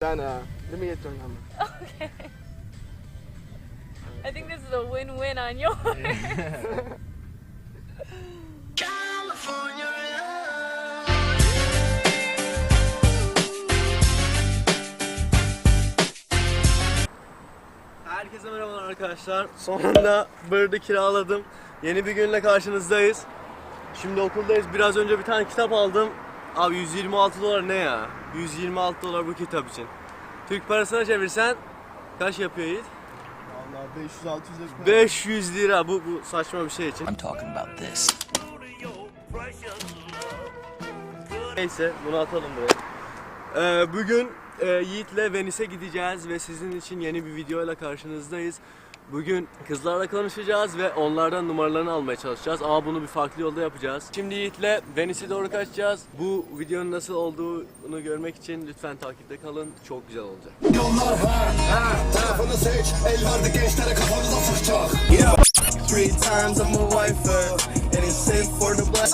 Uh, let me get your number. Okay. I think this is a win-win on your. Herkese merhabalar arkadaşlar. Sonunda Bird'ı kiraladım. Yeni bir günle karşınızdayız. Şimdi okuldayız. Biraz önce bir tane kitap aldım. Abi 126 dolar ne ya? 126 dolar bu kitap için. Türk parasına çevirsen kaç yapıyor Yiğit? Vallahi 500 600 yapıyor. 500 lira bu, bu saçma bir şey için. I'm talking about this. Neyse bunu atalım buraya. Ee, bugün e, Yiğit'le Venice'e gideceğiz ve sizin için yeni bir videoyla karşınızdayız. Bugün kızlarla konuşacağız ve onlardan numaralarını almaya çalışacağız ama bunu bir farklı yolda yapacağız. Şimdi Yiğit'le Venice'e doğru kaçacağız. Bu videonun nasıl olduğunu görmek için lütfen takipte kalın. Çok güzel olacak. Yollar ha, ha, tarafını seç El verdi gençlere kafanıza sıkacak Three times I'm a wifer, and it's safe for the black.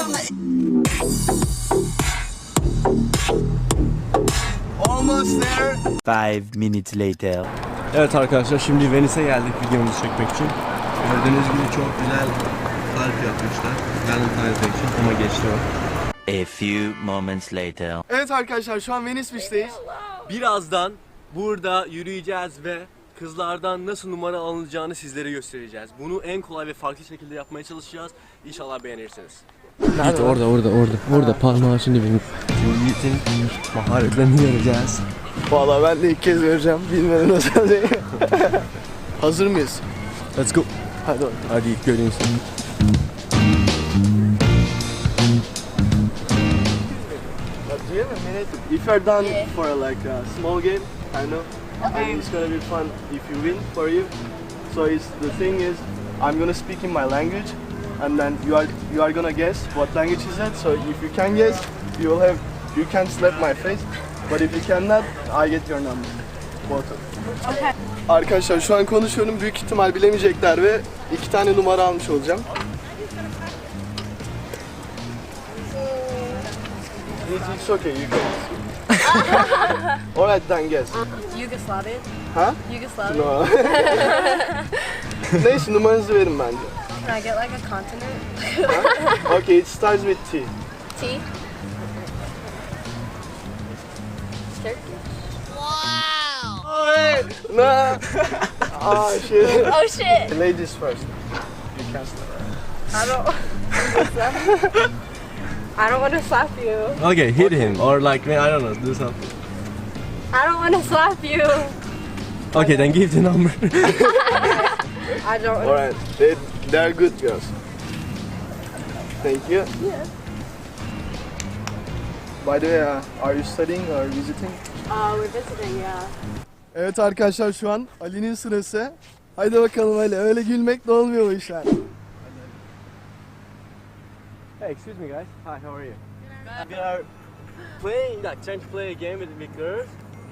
Almost there. Five minutes later. Evet arkadaşlar şimdi Venice'e geldik videomuzu çekmek için. Gördüğünüz gibi çok güzel kalp yapmışlar. Valentine's Day için ama geçti o. A few moments later. Evet arkadaşlar şu an Venice Beach'teyiz. Birazdan burada yürüyeceğiz ve kızlardan nasıl numara alınacağını sizlere göstereceğiz. Bunu en kolay ve farklı şekilde yapmaya çalışacağız. İnşallah beğenirsiniz. Git orada orada orada. Orada parmağı şimdi benim. Yiğit'in maharetlerini göreceğiz. Vallahi ben de ilk kez göreceğim. Bilmeden değil. Hazır mıyız? Let's go. Hadi bakalım. Hadi Yiğit göreyim seni. Do you have a minute? If you're done for like a small game, I know, and it's gonna be fun if you win for you. So it's the thing is, I'm gonna speak in my language, and then you are you are gonna guess what language is that. So if you can guess, you will have you can slap my face, but if you cannot, I get your number. Of you. Arkadaşlar şu an konuşuyorum. Büyük ihtimal bilemeyecekler ve iki tane numara almış olacağım. It's, it's okay, you can. Alright, then guess. Yugoslavian. Ha? Yugoslavian. No. Neyse numaranızı verin bence. Can I get like a continent? Okay, it starts with T. T. No. Ah shit. Oh shit! Ladies first. You can start. I don't. I don't want to slap you. Okay, hit him or like me, I don't know, do something. I don't want to slap you. Okay, then give the number. I don't. Alright, they, they're good girls. Thank you. Yeah. By the way, uh, are you studying or visiting? Uh, we're visiting. Yeah. Evet arkadaşlar şu an Ali'nin sırası. Haydi bakalım Ali, öyle gülmek de olmuyor bu işler. Hey, excuse me, guys. Hi, how are you? We are playing, like, trying to play a game with, with girls.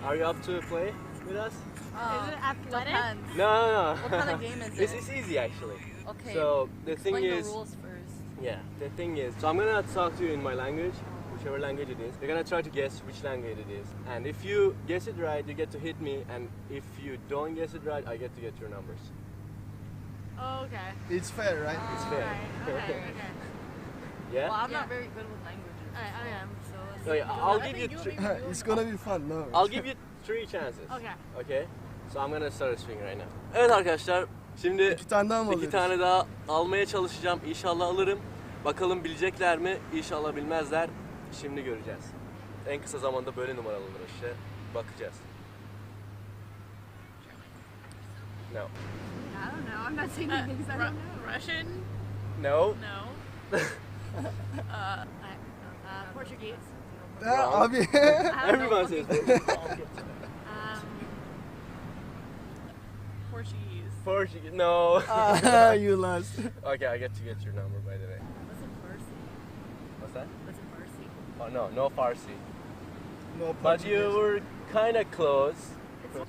Are you up to play with us? Is it athletic? No, no, no. What kind of game is it? it's easy actually. Okay. So the thing Explain is, the rules first. yeah, the thing is, so I'm gonna talk to you in my language, whichever language it is. You're gonna try to guess which language it is, and if you guess it right, you get to hit me, and if you don't guess it right, I get to get your numbers. Oh, okay. It's fair, right? It's fair. Alright, okay, okay. Yeah. Well, I'm not very good with languages. I, I am, so let's Oh, yeah, I'll give you. Three, It's gonna be fun, no? I'll give you three chances. Okay. Okay. So I'm gonna start swing right now. Evet arkadaşlar, şimdi İki tane daha mı iki alıyoruz? tane daha almaya çalışacağım. İnşallah alırım. Bakalım bilecekler mi? İnşallah bilmezler. Şimdi göreceğiz. En kısa zamanda böyle numara alınır işte. Bakacağız. No. I don't know. I'm not saying things I don't know. Russian? No. No. uh, uh, Portuguese. Ha, abi. Everyone says Um, Portuguese. Portuguese. No. Ah, you lost. okay, I get to get your number by the way. What's in Farsi? What's that? What's in Farsi? No, no Farsi. No But you were kind of close.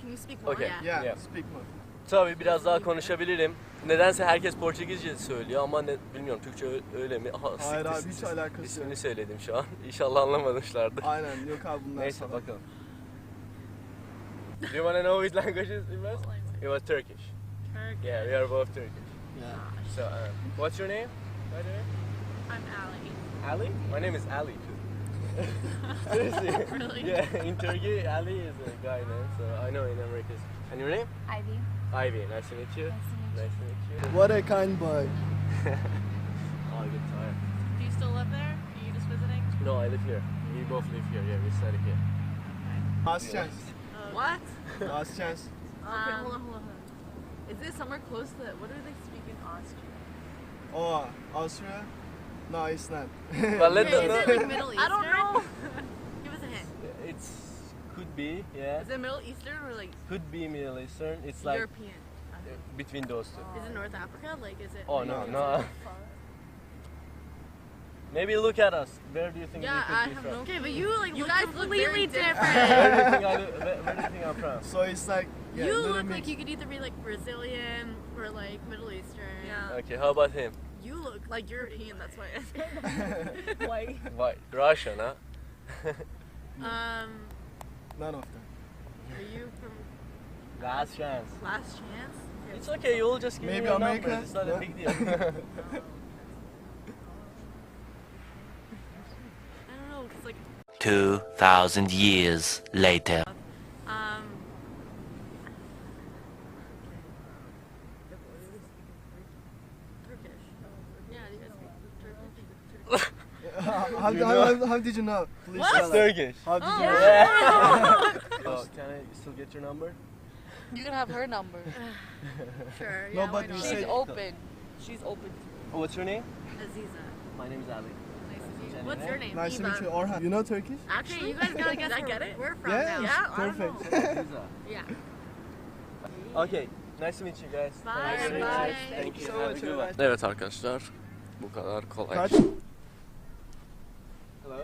Can you speak more? Okay. Yeah. Yeah, Yeah. speak more. Tabii biraz daha konuşabilirim. Nedense herkes Portekizce söylüyor ama ne, bilmiyorum Türkçe ö- öyle mi? Aha, Hayır siktir, abi, hiç siktir. alakası İsmini yok. söyledim şu an. İnşallah anlamamışlardır. Aynen, yok abi bunlar Neyse salak. bakalım. Do you want to know which languages it was? It was Turkish. Turkish. Yeah, we are both Turkish. Yeah. So, uh, what's your name? By the way? I'm Allie. Ali? My name is Ali too. Seriously? Really? Yeah, in Turkey, Ali is a guy name, so I know in America. it's- And your name? Ivy. Ivy. Nice to meet you. Nice to meet you. What a kind boy. Oh, good time. Do you still live there? Are you just visiting? No, I live here. We both live here. Yeah, we study here. Last chance. What? Last chance. Okay, um, hold on, hold on, hold on. Is it somewhere close to what do they speak in Austria? Oh, Austria? No, it's not. But let Is them it like Middle Eastern? I don't know. Give us a hint. It's could be, yeah. Is it Middle Eastern or like Could be Middle Eastern. It's like European? uh, between those two. Is it North Africa? Like, is it? Oh no, no. Maybe look at us. Where do you think Yeah, we could I be have from? no. Okay, but you like You look guys look completely very different. where, do you think I where, where do you think I'm from? So it's like yeah, you look mix. like you could either be like Brazilian or like Middle Eastern. Yeah. Okay, how about him? You look like European. That's why. I said White. White, Russian, huh? Um, None of them. are you from Last chance. Last Chance? It's okay. You'll just give Maybe me a America? number. It's not Yeah. a big deal. I don't know, cause like 2,000 years later. How, how, You how, know? how, how did you know? Please What? tell us. Turkish. How did Oh. you know? Yeah. oh, can I still get your number? You can have her number. Sure. No, Yeah, but why you not? said- She's open. She's open. Oh, what's your name? Aziza. My name is Ali. Nice to meet you. Jenny, What's your name? Nice to meet you, Orhan. You know Turkish? Actually, you guys gotta guess I where get it? we're from Yeah, now. it's perfect. Pizza. Yeah. Okay. Nice to meet you guys. Bye. Nice to meet you. Bye. Thank you. so Have a much, good one. Evet arkadaşlar. Bu kadar kolay. Kaç? Hello.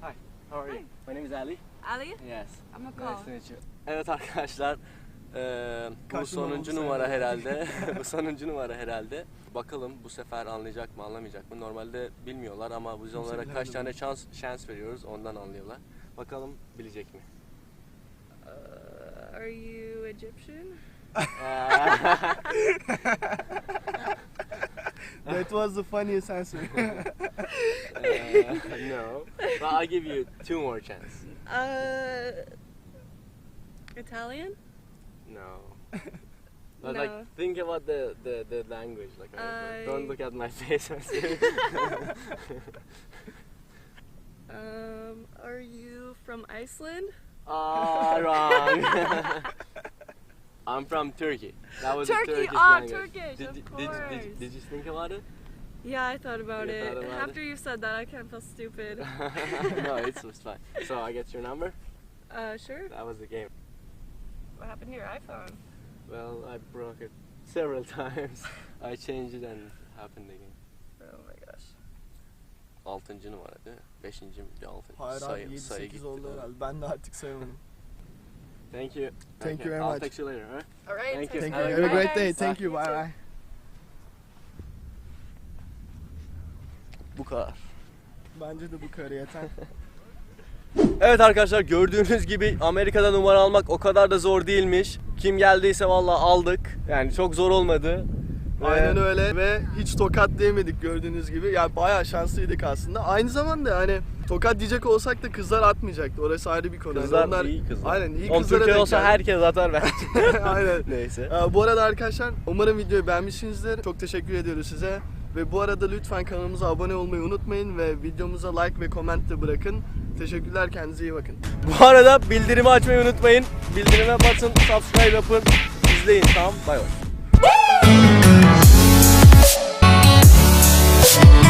Hi. How are you? My name is Ali. Ali? Yes. I'm a Nice to meet you. Evet arkadaşlar. eee, bu sonuncu numara herhalde. bu sonuncu numara herhalde. Bakalım bu sefer anlayacak mı anlamayacak mı? Normalde bilmiyorlar ama biz onlara kaç tane şans şans veriyoruz ondan anlıyorlar. Bakalım bilecek mi? Are you Egyptian? That was the funniest answer. Uh, no. But I'll give you two more chances. Uh, Italian? No. But No. like think about the the, the language. Like I- I- don't look at my face. Um, are you from Iceland? Ah, wrong. I'm from Turkey. That was Turkey, a Turkish ah, language. Turkish, Did, of you- did, did, course. did, did you think about it? Yeah, I thought about You it. thought about After you said that, I kind of felt stupid. no, it's, it's fine. So I get your number. Uh, sure. That was the game. What happened to your iPhone? Well, I broke it several times. I changed it and it happened again. Oh my gosh. Altıncı numara değil mi? Beşinci mi? Bir altı. Hayır sayı, abi sayı 7-8 oldu herhalde. Ben de artık sayamadım. Thank you. Thank you very I'll much. text you later, alright? All right. Thank you. Thank you. Have a great day. Thank you. Bye bye. Bu kadar. Bence de bu kadar yeter. Evet arkadaşlar gördüğünüz gibi Amerika'da numara almak o kadar da zor değilmiş. Kim geldiyse vallahi aldık. Yani çok zor olmadı. Aynen öyle ve hiç tokat diyemedik gördüğünüz gibi. Yani bayağı şanslıydık aslında. Aynı zamanda hani tokat diyecek olsak da kızlar atmayacaktı. Orası ayrı bir konu. Yani Kızlar onlar, iyi kızlar. Aynen iyi Oğlum kızlara Türkiye denk olsa geldik. herkes atar bence. Aynen. Neyse. Ee, bu arada arkadaşlar umarım videoyu beğenmişsinizdir. Çok teşekkür ediyoruz size. Ve bu arada lütfen kanalımıza abone olmayı unutmayın ve videomuza like ve comment de bırakın. Teşekkürler kendinize iyi bakın. Bu arada bildirimi açmayı unutmayın. Bildirime basın, subscribe yapın, izleyin tamam. Bay bay. Thank